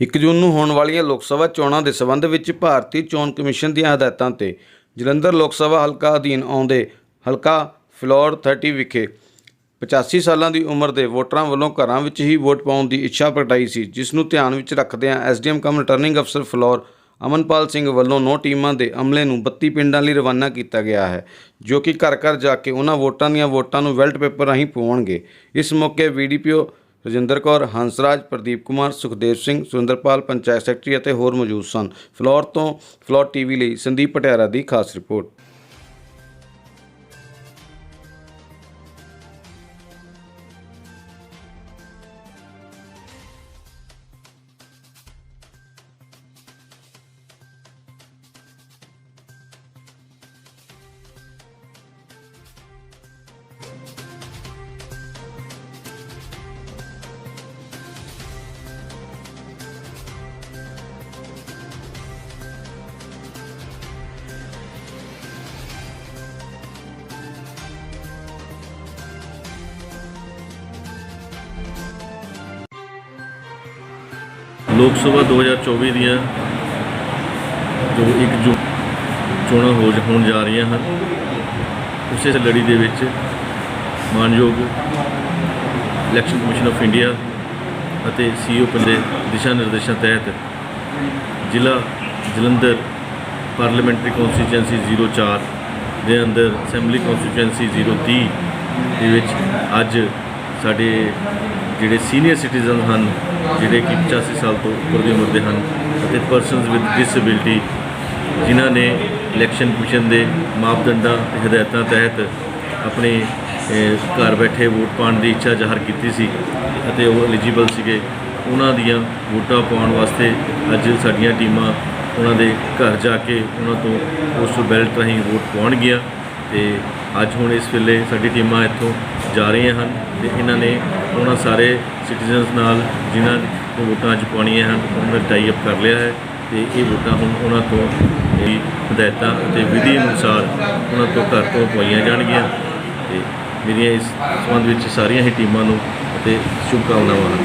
1 ਜੂਨ ਨੂੰ ਹੋਣ ਵਾਲੀਆਂ ਲੋਕ ਸਭਾ ਚੋਣਾਂ ਦੇ ਸਬੰਧ ਵਿੱਚ ਭਾਰਤੀ ਚੋਣ ਕਮਿਸ਼ਨ ਦੀਆਂ ਹਦਾਇਤਾਂ ਤੇ ਜਲੰਧਰ ਲੋਕ ਸਭਾ ਹਲਕਾ ਅਧੀਨ ਆਉਂਦੇ ਹਲਕਾ ਫਲੋਰ 30 ਵਿਖੇ 85 ਸਾਲਾਂ ਦੀ ਉਮਰ ਦੇ ਵੋਟਰਾਂ ਵੱਲੋਂ ਘਰਾਂ ਵਿੱਚ ਹੀ ਵੋਟ ਪਾਉਣ ਦੀ ਇੱਛਾ ਪ੍ਰਗਟਾਈ ਸੀ, ਜਿਸ ਨੂੰ ਧਿਆਨ ਵਿੱਚ ਰੱਖਦਿਆਂ ਐਸਡੀਐਮ ਕਮ ਰਿਟਰਨਿੰਗ ਅਫਸਰ ਫਲੋਰ ਅਮਨਪਾਲ ਸਿੰਘ ਵੱਲੋਂ ਨੌ ਟੀਮਾਂ ਦੇ ਅਮਲੇ ਨੂੰ 32 ਪਿੰਡਾਂ ਲਈ ਰਵਾਨਾ ਕੀਤਾ ਗਿਆ ਹੈ, ਜੋ ਕਿ ਘਰ ਘਰ ਜਾ ਕੇ ਉਹਨਾਂ ਵੋਟਾਂ ਦੀਆਂ ਵੋਟਾਂ ਨੂੰ ਵੈਲਟ ਪੇਪਰ ਰਾਹੀਂ ਪਵਾਉਣਗੇ। ਇਸ ਮੌਕੇ V D P O Rajinder Kaur, Hansraj, Pradeep Kumar, Sukhdev Singh, Surinderpal, panchayat secretary ਅਤੇ ਹੋਰ ਮੌਜੂਦ ਸਨ। ਫਲੋਰ ਤੋਂ ਫਲੋਰ ਟੀਵੀ ਲਈ ਸੰਦੀਪ ਪਟਿਆਰਾ ਦੀ ਖਾਸ ਰਿਪੋਰਟ। ਲੋਕ ਸਭਾ 2024 ਦੀਆਂ ਜੋ ਇੱਕ ਜੂ ਚੋਣਾਂ ਹੋ ਹੋਣ ਜਾ ਰਹੀਆਂ ਹਨ, ਉਸੇ ਲੜੀ ਦੇ ਵਿੱਚ ਮਾਨਯੋਗ ਇਲੈਕਸ਼ਨ ਕਮਿਸ਼ਨ ਆਫ ਇੰਡੀਆ ਅਤੇ ਸੀਓ ਦੇ ਦਿਸ਼ਾ ਨਿਰਦੇਸ਼ਾਂ ਤਹਿਤ ਜ਼ਿਲ੍ਹਾ ਜਲੰਧਰ ਪਾਰਲੀਮੈਂਟਰੀ ਕਨਸਟੀਚੁਐਂਸੀ 04 ਦੇ ਅੰਦਰ ਅਸੈਂਬਲੀ ਕਨਸਟੀਚੁਐਂਸੀ 030 ਦੇ ਵਿੱਚ ਅੱਜ ਸਾਡੇ ਜਿਹੜੇ ਸੀਨੀਅਰ ਸਿਟੀਜ਼ਨ ਹਨ, ਜਿਹੜੇ ਕਿ 85 ਸਾਲ ਤੋਂ ਉੱਪਰ ਦੀ ਉਮਰ ਦੇ ਹਨ ਅਤੇ ਪਰਸਨਸ ਵਿਦ ਡਿਸੇਬਿਲਟੀ ਜਿਨ੍ਹਾਂ ਨੇ ਇਲੈਕਸ਼ਨ ਕਮਿਸ਼ਨ ਦੇ ਮਾਪਦੰਡਾਂ ਤੇ ਹਦਾਇਤਾਂ ਤਹਿਤ ਆਪਣੇ ਘਰ ਬੈਠੇ ਵੋਟ ਪਾਉਣ ਦੀ ਇੱਛਾ ਜ਼ਾਹਰ ਕੀਤੀ ਸੀ ਅਤੇ ਉਹ ਐਲੀਜੀਬਲ ਸੀਗੇ, ਉਹਨਾਂ ਦੀਆਂ ਵੋਟਾਂ ਪਾਉਣ ਵਾਸਤੇ ਅੱਜ ਸਾਡੀਆਂ ਟੀਮਾਂ ਉਹਨਾਂ ਦੇ ਘਰ ਜਾ ਕੇ ਉਹਨਾਂ ਤੋਂ ਉਸ ਬੈਲਟ ਰਾਹੀਂ ਵੋਟ ਪਾਉਣਗੀਆਂ ਤੇ ਅੱਜ ਹੁਣ ਇਸ ਵੇਲੇ ਸਾਡੀ ਟੀਮਾਂ ਇੱਥੋਂ ਜਾ ਰਹੀਆਂ ਹਨ ਤੇ ਇਹਨਾਂ ਨੇ ਉਹਨਾਂ ਸਾਰੇ ਸਿਟੀਜ਼ਨਸ ਨਾਲ ਜਿਨ੍ਹਾਂ ਨੂੰ ਵੋਟਾਂ ਅੱਜ ਪਾਉਣੀਆਂ ਹਨ, ਉਹਨਾਂ ਦਾ ਟਾਈ ਅਪ ਕਰ ਲਿਆ ਹੈ ਤੇ ਇਹ ਵੋਟਾਂ ਹੁਣ ਉਹਨਾਂ ਤੋਂ ਇਹ ਹਦਾਇਤਾਂ ਅਤੇ ਵਿਧੀ ਅਨੁਸਾਰ ਉਹਨਾਂ ਤੋਂ ਘਰ ਤੋਂ ਪਵਾਈਆਂ ਜਾਣਗੀਆਂ ਤੇ ਮੇਰੀਆਂ ਇਸ ਸੰਬੰਧ ਵਿੱਚ ਸਾਰੀਆਂ ਹੀ ਟੀਮਾਂ ਨੂੰ ਅਤੇ ਸ਼ੁਭਕਾਮਨਾਵਾਂ ਹਨ।